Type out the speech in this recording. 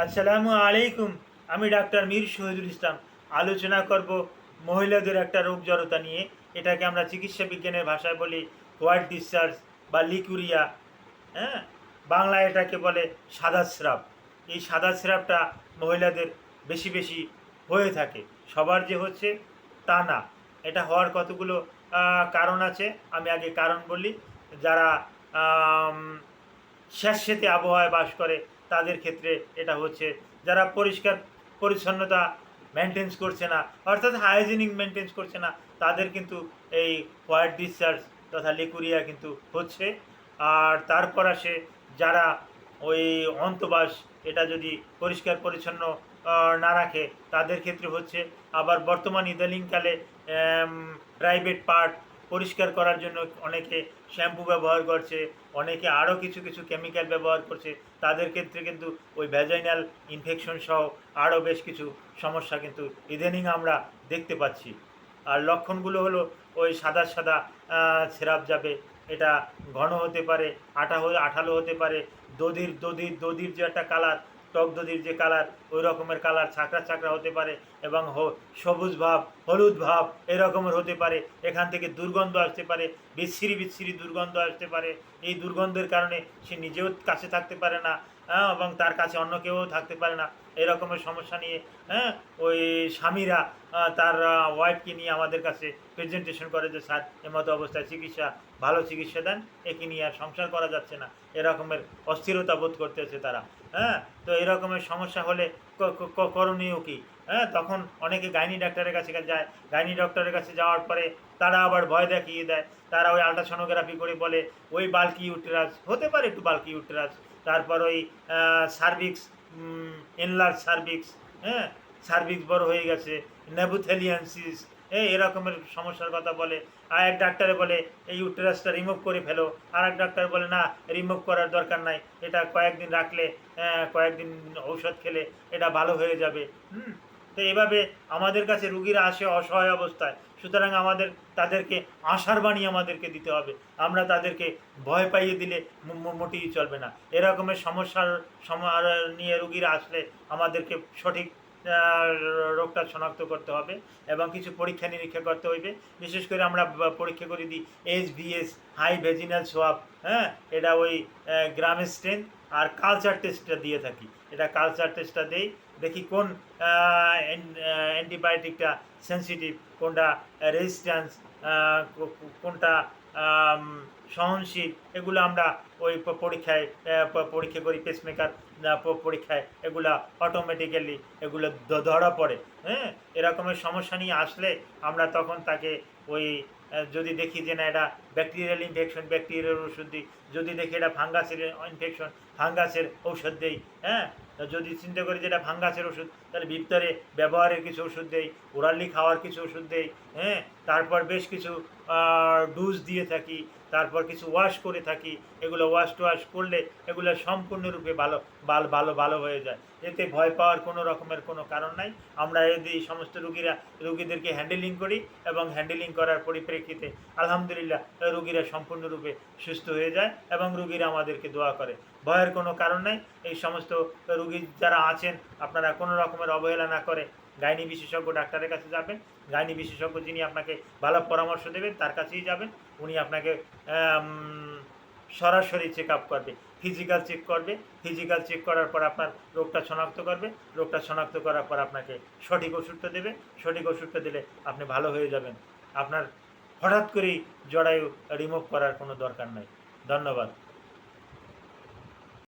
আসসালামু আলাইকুম, আমি ডাক্তার মীর শহীদুল ইসলাম। আলোচনা করব মহিলাদের একটা রোগ জড়তা নিয়ে। এটাকে আমরা চিকিৎসা বিজ্ঞানের ভাষায় বলি হোয়াইট ডিসচার্জ বা লিকুরিয়া হ্যাঁ? বাংলায় এটাকে বলে সাদা স্রাব। এই সাদা স্রাবটা মহিলাদের বেশি বেশি হয়ে থাকে। সবার যে হচ্ছে তা না। এটা হওয়ার কতগুলো কারণ আছে, আমি আগে কারণ বলি। যারা স্যাঁতস্যাঁতে আবহাওয়ায় বাস করে তাদের ক্ষেত্রে এটা হচ্ছে। যারা পরিষ্কার, পরিচ্ছন্নতা মেনটেন্স করছে না, অর্থাৎ হাইজিনিক মেনটেন্স করছে না, তাদের কিন্তু এই হোয়াইট ডিসচার্জ তথা লিকুরিয়া কিন্তু হচ্ছে। আর তারপর আসে যারা ওই অন্তবাস, এটা যদি পরিষ্কার, পরিচ্ছন্ন না রাখে, তাদের ক্ষেত্রে হচ্ছে। আবার বর্তমান ইদানিংকালে প্রাইভেট পার্ট পরিষ্কার করার জন্য অনেকে শ্যাম্পু ব্যবহার করছে, অনেকে আরও কিছু কিছু কেমিক্যাল ব্যবহার করছে, তাদের ক্ষেত্রে কিন্তু ওই ভ্যাজাইনাল ইনফেকশন সহ আরও বেশ কিছু সমস্যা কিন্তু ইদানিং আমরা দেখতে পাচ্ছি। আর লক্ষণগুলো হলো ওই সাদা সাদা ছেঁড়াপ যাবে, এটা ঘন হতে পারে, আঠা হয়ে, আঠালো হতে পারে, দধির দধির দধির যে একটা কালার টক দধির যে কালার ওই রকমের কালার ছাকড়া ছাকড়া হতে পারে এবং সবুজ ভাব, হলুদ ভাব এরকমের হতে পারে। এখান থেকে দুর্গন্ধ আসতে পারে বিচ্ছিরি বিচ্ছিরি দুর্গন্ধ আসতে পারে। এই দুর্গন্ধের কারণে সে নিজেও কাছে থাকতে পারে না হ্যাঁ এবং তার কাছে অন্য কেউ থাকতে পারে না। এরকমের সমস্যা নিয়ে হ্যাঁ ওই স্বামীরা তার ওয়াইফকে নিয়ে আমাদের কাছে প্রেজেন্টেশন করে যে, স্যার এমতো অবস্থায় চিকিৎসা, ভালো চিকিৎসা দেন, একে নিয়ে আর সংসার করা যাচ্ছে না। এরকমের অস্থিরতা বোধ করতেছে তারা হ্যাঁ। তো এরকমের সমস্যা হলে করণীয় কী? হ্যাঁ তখন অনেকে গাইনি ডাক্তারের কাছে যায়। গাইনি ডক্টরের কাছে যাওয়ার পরে তারা আবার ভয় দেখিয়ে দেয়। তারা ওই আলট্রাসোনোগ্রাফি করে বলে, ওই বাল্কি ইউটেরাস হতে পারে একটু বাল্কি ইউটেরাস তারপর ওই সার্ভিক্স এনলার্জ সার্ভিক্স হ্যাঁ সার্ভিক্স বড় হয়ে গেছে। নেবুথেলিয়ানসিস এই এরকমের সমস্যার কথা বলে, আর এক ডাক্তারে বলে, এই ইউটেরাসটা রিমুভ করে ফেলো। আর এক ডাক্তার বলে, না রিমুভ করার দরকার নাই। এটা কয়েকদিন রাখলে কয়েকদিন ঔষধ খেলে এটা ভালো হয়ে যাবে। হুম? তো এভাবে আমাদের কাছে রুগীরা আসে অসহায় অবস্থায়। সুতরাং আমাদের, তাদেরকে আশার বাণী আমাদেরকে দিতে হবে। আমরা তাদেরকে ভয় পাইয়ে দিলে মোটেই চলবে না। এরকমের সমস্যার, সমা, নিয়ে রুগীরা আসলে আমাদেরকে সঠিক রোগটা শনাক্ত করতে হবে এবং কিছু পরীক্ষা নিরীক্ষা করতে হইবে। বিশেষ করে আমরা পরীক্ষা করে দিই H VS high vaginal swab হ্যাঁ? এটা ওই গ্রামের স্ট্রেন্থ আর কালচার টেস্টটা দিয়ে থাকি। এটা কালচার টেস্টটা দেই, দেখি কোন অ্যান্টিবায়োটিকটা সেন্সিটিভ কোনটা রেজিস্ট্যান্স কোনটা সহনশীল, এগুলো আমরা ওই পরীক্ষায় পরীক্ষা করি পেসমেকার পরীক্ষায় এগুলা অটোমেটিক্যালি এগুলো ধরা পড়ে। হ্যাঁ? এরকমের সমস্যা নিয়ে আসলে আমরা তখন তাকে ওই যদি দেখি যে না, এটা ব্যাকটেরিয়াল ইনফেকশন ব্যাকটেরিয়াল ওষুধ দিই, যদি দেখি এটা ফাঙ্গাসের ইনফেকশন ফাঙ্গাসের ঔষধ দেই হ্যাঁ? যদি চিন্তা করি যে এটা ফাঙ্গাসের ওষুধ, তাহলে ভিতরে ব্যবহারের কিছু ওষুধ দেই ওরালি খাওয়ার কিছু ওষুধ দেই হ্যাঁ? তারপর বেশ কিছু ডুজ দিয়ে থাকি তারপর কিছু ওয়াশ করে থাকি, এগুলো ওয়াশ টোয়াশ করলে এগুলো সম্পূর্ণরূপে ভালো ভালো ভালো ভালো হয়ে যায়। এতে ভয় পাওয়ার কোনো রকমের কোনো কারণ নাই। আমরা এই সমস্ত রুগীরা, রুগীদেরকে হ্যান্ডেলিং করি এবং হ্যান্ডেলিং করার পরিপ্রেক্ষিতে আলহামদুলিল্লাহ রুগীরা সম্পূর্ণরূপে সুস্থ হয়ে যায় এবং রুগীরা আমাদেরকে দোয়া করে। ভয়ের কোনো কারণ নাই। এই সমস্ত রুগী যারা আছেন, আপনারা কোনো রকমের অবহেলা না করে গাইনি বিশেষজ্ঞ ডাক্তারের কাছে যাবেন, গাইনি বিশেষজ্ঞ যিনি আপনাকে ভালো পরামর্শ দেবেন, তার কাছেই যাবেন, উনি আপনাকে সরাসরি চেক আপ করবে ফিজিক্যাল চেক করবে ফিজিক্যাল চেক করার পর আপনার রোগটা শনাক্ত করবে, রোগটা শনাক্ত করার পর আপনাকে সঠিক ওষুধটা দেবে, সঠিক ওষুধটা দিলে আপনি ভালো হয়ে যাবেন। আপনার হঠাৎ করেই জরায়ু রিমুভ করার কোনো দরকার নাই। ধন্যবাদ।